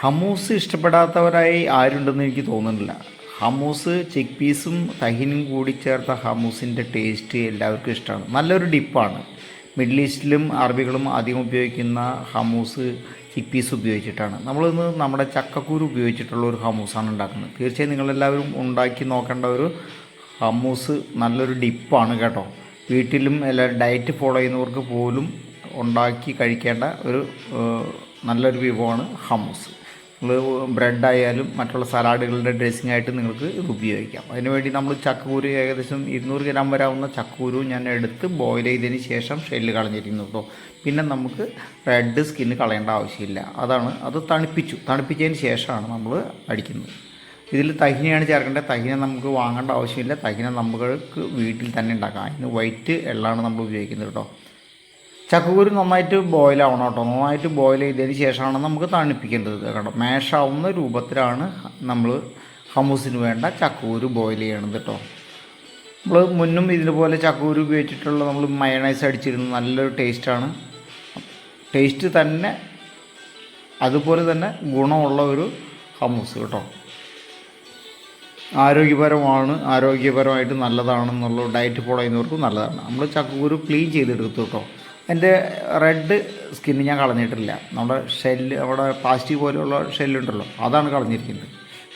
Hummus ഇഷ്ടപ്പെടാത്തവരായി ആരുണ്ടെന്ന് എനിക്ക് തോന്നുന്നില്ല. Hummus ചിക്ക് പീസും തഹിനും കൂടി ചേർത്ത ഹമൂസിന്റെ ടേസ്റ്റ് എല്ലാവർക്കും ഇഷ്ടമാണ്. നല്ലൊരു ഡിപ്പാണ്. മിഡിൽ ഈസ്റ്റിലും അറബികളും അധികം ഉപയോഗിക്കുന്ന ഹമൂസ് ചിക്ക് പീസ് ഉപയോഗിച്ചിട്ടാണ്. നമ്മളിന്ന് നമ്മുടെ ചക്കക്കൂര് ഉപയോഗിച്ചിട്ടുള്ള ഒരു ഹമൂസാണ് ഉണ്ടാക്കുന്നത്. തീർച്ചയായും നിങ്ങളെല്ലാവരും ഉണ്ടാക്കി നോക്കേണ്ട ഒരു ഹമൂസ് നല്ലൊരു ഡിപ്പാണ് കേട്ടോ. വീട്ടിലും എല്ലാ ഡയറ്റ് ഫോളോ ചെയ്യുന്നവർക്ക് പോലും ഉണ്ടാക്കി കഴിക്കേണ്ട ഒരു നല്ലൊരു വിഭവമാണ് നിങ്ങൾ ബ്രെഡ് ആയാലും മറ്റുള്ള സലാഡുകളുടെ ഡ്രസ്സിംഗ് ആയിട്ട് നിങ്ങൾക്ക് ഇത് ഉപയോഗിക്കാം. അതിനുവേണ്ടി നമ്മൾ ചക്കൂര് ഏകദേശം ഇരുന്നൂറ് ഗ്രാം വരാവുന്ന ചക്കൂരു ഞാൻ എടുത്ത് ബോയിൽ ചെയ്തതിന് ശേഷം ഷെല്ല് കളഞ്ഞിരിക്കുന്നു കേട്ടോ പിന്നെ നമുക്ക് റെഡ് സ്കിന്ന് കളയേണ്ട ആവശ്യമില്ല. അതാണ് അത് തണുപ്പിച്ചു. തണുപ്പിച്ചതിന് ശേഷമാണ് നമ്മൾ അടിക്കുന്നത്. ഇതിൽ തഹിനയാണ് ചേർക്കേണ്ടത്. തഹിന നമുക്ക് വാങ്ങേണ്ട ആവശ്യമില്ല. തഹിന നമുക്ക് വീട്ടിൽ തന്നെ ഉണ്ടാക്കാം. അതിന് വൈറ്റ് എള്ളാണ് നമ്മൾ ഉപയോഗിക്കുന്നത് കേട്ടോ ചക്കക്കുരു നന്നായിട്ട് ബോയിൽ ആവണം കേട്ടോ. നന്നായിട്ട് ബോയിൽ ചെയ്തതിന് ശേഷമാണ് നമുക്ക് തണുപ്പിക്കേണ്ടത്. കേട്ടോ മാഷാവുന്ന രൂപത്തിലാണ് നമ്മൾ ഹമൂസിന് വേണ്ട ചക്കക്കുരു ബോയിൽ ചെയ്യണത് കേട്ടോ. നമ്മൾ മുന്നും ഇതുപോലെ ചക്കക്കുരു ഉപയോഗിച്ചിട്ടുള്ള നമ്മൾ മയണൈസ് അടിച്ചിരുന്ന നല്ലൊരു ടേസ്റ്റാണ് ടേസ്റ്റ് തന്നെ അതുപോലെ തന്നെ ഗുണമുള്ള ഒരു ഹമൂസ് കേട്ടോ. ആരോഗ്യപരമാണ് ആരോഗ്യപരമായിട്ട് നല്ലതാണെന്നുള്ള ഡയറ്റ് ഫോളോ ചെയ്യുന്നവർക്ക് നല്ലതാണ്. നമ്മൾ ചക്കക്കുരു ക്ലീൻ ചെയ്തെടുത്തു കേട്ടോ. എന്റെ റെഡ് സ്കിന്ന് ഞാൻ കളഞ്ഞിട്ടില്ല. നമ്മുടെ ഷെല്ല് അവിടെ പ്ലാസ്റ്റിക് പോലെയുള്ള ഷെല്ലുണ്ടല്ലോ അതാണ് കളഞ്ഞിരിക്കുന്നത്.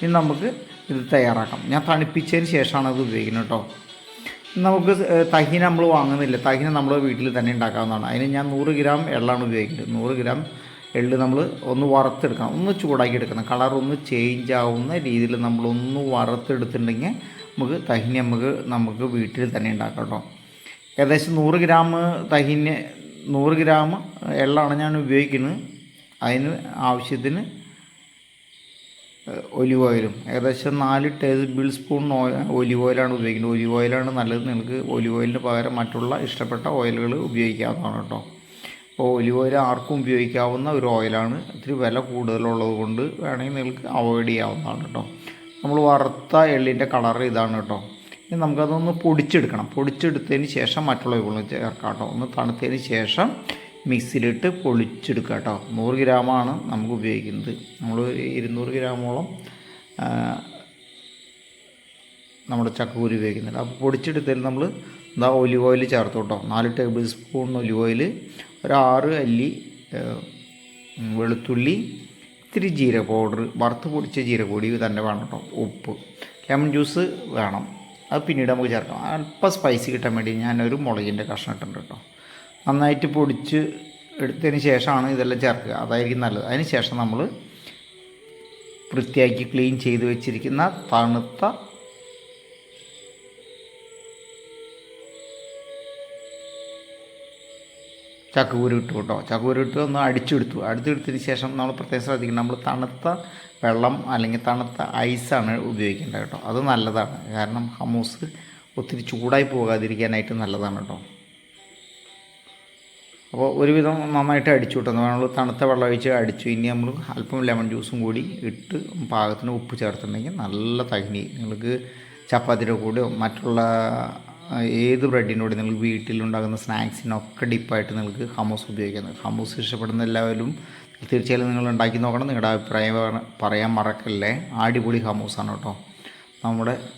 ഇനി നമുക്ക് ഇത് തയ്യാറാക്കാം. ഞാൻ തണുപ്പിച്ചതിന് ശേഷമാണ് അത് ഉപയോഗിക്കുന്നത് കേട്ടോ. നമുക്ക് തഹിന നമ്മൾ വാങ്ങുന്നില്ല. തഹിന നമ്മൾ വീട്ടിൽ തന്നെ ഉണ്ടാക്കാവുന്നതാണ്. അതിന് ഞാൻ നൂറ് ഗ്രാം എള്ളാണ് ഉപയോഗിക്കുന്നത്. നൂറ് ഗ്രാം എള്ള് നമ്മൾ ഒന്ന് വറുത്തെടുക്കണം. ഒന്ന് ചൂടാക്കി എടുക്കണം. കളർ ഒന്ന് ചേഞ്ച് ആവുന്ന രീതിയിൽ നമ്മളൊന്ന് വറുത്തെടുത്തിട്ടുണ്ടെങ്കിൽ നമുക്ക് തഹിന നമുക്ക് നമുക്ക് വീട്ടിൽ തന്നെ ഉണ്ടാക്കാം കേട്ടോ. ഏകദേശം നൂറ് ഗ്രാം തഹിന് നൂറ് ഗ്രാം എള്ളാണ് ഞാൻ ഉപയോഗിക്കുന്നത്. അതിന് ആവശ്യത്തിന് ഒലിവ് ഓയിലും. ഏകദേശം നാല് ടേബിൾ സ്പൂൺ ഒലിവ് ഓയിലാണ് ഉപയോഗിക്കുന്നത്. ഒലിവ് ഓയിലാണ് നല്ലത്. നിങ്ങൾക്ക് ഒലിവ് ഓയിലിന് പകരം മറ്റുള്ള ഇഷ്ടപ്പെട്ട ഓയിലുകൾ ഉപയോഗിക്കാവുന്നതാണ് കേട്ടോ. അപ്പോൾ ഒലിവ് ഓയിൽ ആർക്കും ഉപയോഗിക്കാവുന്ന ഒരു ഓയിലാണ്. ഇത്തിരി വില കൂടുതലുള്ളത് കൊണ്ട് വേണമെങ്കിൽ നിങ്ങൾക്ക് അവോയ്ഡ് ചെയ്യാവുന്നതാണ് കേട്ടോ. നമ്മൾ വറുത്ത എള്ളിന്റെ കളർ ഇതാണ് കേട്ടോ. ഇനി നമുക്കതൊന്ന് പൊടിച്ചെടുക്കണം. പൊടിച്ചെടുത്തതിന് ശേഷം മറ്റുള്ള വിഭവങ്ങൾ ചേർക്കാം കേട്ടോ ഒന്ന് തണുത്തതിന് ശേഷം മിക്സിയിലിട്ട് പൊളിച്ചെടുക്കുക കേട്ടോ. നൂറ് ഗ്രാമാണ് നമുക്ക് ഉപയോഗിക്കുന്നത്. നമ്മൾ ഇരുന്നൂറ് ഗ്രാമോളം നമ്മുടെ ചക്കക്കുരു ഉപയോഗിക്കുന്നുണ്ട്. അപ്പോൾ പൊടിച്ചെടുത്തതിൽ നമ്മൾ എന്താ ഒലിവ് ഓയിൽ ചേർത്ത് കേട്ടോ. നാല് ടേബിൾ സ്പൂൺ ഒലിവ് ഓയിൽ ഒരു ആറ് അല്ലി വെളുത്തുള്ളി ഇത്തിരി ജീരക പൗഡർ വറുത്ത് പൊടിച്ച ജീരകപ്പൊടി തന്നെ വേണം കേട്ടോ. ഉപ്പ് ലെമൺ ജ്യൂസ് വേണം. അത് പിന്നീട് നമുക്ക് ചേർക്കാം. അല്പം സ്പൈസി കിട്ടാൻ വേണ്ടി ഞാനൊരു മുളകിന്റെ കഷ്ണം ഇട്ടിട്ടുണ്ട് കേട്ടോ. നന്നായിട്ട് പൊടിച്ച് എടുത്തതിന് ശേഷമാണ് ഇതെല്ലാം ചേർക്കുക. അതായിരിക്കും നല്ലത്. അതിന് ശേഷം നമ്മൾ വൃത്തിയാക്കി ക്ലീൻ ചെയ്ത് വെച്ചിരിക്കുന്ന തണുത്ത ചക്കക്കൂര് ഇട്ടു കേട്ടോ ചക്കക്കൂര് ഇട്ട് ഒന്ന് അടിച്ചെടുത്തു. അടിച്ചെടുത്തതിന് ശേഷം നമ്മൾ പ്രത്യേകം ശ്രദ്ധിക്കണം. നമ്മൾ തണുത്ത വെള്ളം അല്ലെങ്കിൽ തണുത്ത ഐസാണ് ഉപയോഗിക്കേണ്ടത് കേട്ടോ. അത് നല്ലതാണ്. കാരണം ഹമൂസ് ഒത്തിരി ചൂടായി പോകാതിരിക്കാനായിട്ട് നല്ലതാണ് കേട്ടോ. അപ്പോൾ ഒരുവിധം നന്നായിട്ട് അടിച്ചു കിട്ടുന്നു. നമ്മൾ തണുത്ത വെള്ളം ഒഴിച്ച് അടിച്ചു. ഇനി നമ്മൾ അല്പം ലെമൺ ജ്യൂസും കൂടി ഇട്ട് പാകത്തിന് ഉപ്പ് ചേർത്തിട്ടുണ്ടെങ്കിൽ നല്ല തകിനി നിങ്ങൾക്ക് ചപ്പാത്തിയുടെ കൂടെയോ മറ്റുള്ള ഏത് ബ്രെഡിനോട് നിങ്ങൾക്ക് നിങ്ങൾ വീട്ടിലുണ്ടാകുന്ന സ്നാക്സിനൊക്കെ ഡിപ്പായിട്ട് നിങ്ങൾക്ക് ഹമൂസ് ഉപയോഗിക്കുന്നത് ഹമൂസ് ഇഷ്ടപ്പെടുന്ന എല്ലാവരും തീർച്ചയായും നിങ്ങൾ ഉണ്ടാക്കി നോക്കണം. നിങ്ങളുടെ അഭിപ്രായം പറയാൻ മറക്കല്ലേ. അടിപൊളി ഹമൂസാണ് കേട്ടോ. നമ്മുടെ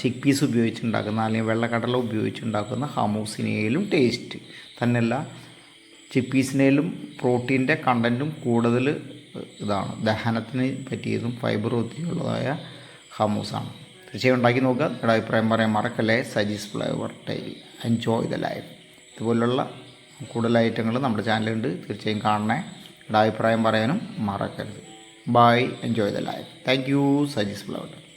ചിക്ക് പീസ് ഉപയോഗിച്ചുണ്ടാക്കുന്ന അല്ലെങ്കിൽ വെള്ളക്കടല ഉപയോഗിച്ചുണ്ടാക്കുന്ന ഹമൂസിനേലും ടേസ്റ്റ് തന്നെയല്ല. ചിക്ക് പീസിനേലും പ്രോട്ടീന്റെ കണ്ടന്റും കൂടുതൽ ഇതാണ്. ദഹനത്തിന് പറ്റിയതും ഫൈബർ ഒത്തിരിയുള്ളതായ ഹമൂസാണ് തീർച്ചയായും ഉണ്ടാക്കി നോക്കുക. നിങ്ങളുടെ അഭിപ്രായം പറയാൻ മറക്കല്ലേ. Saji's flavour tile enjoy the life ഇതുപോലുള്ള കൂടുതൽ ഐറ്റങ്ങൾ നമ്മുടെ ചാനലുണ്ട് തീർച്ചയായും കാണണേ. നിങ്ങളുടെ അഭിപ്രായം പറയാനും മറക്കരുത്. Bye enjoy the life thank you Saji's flavour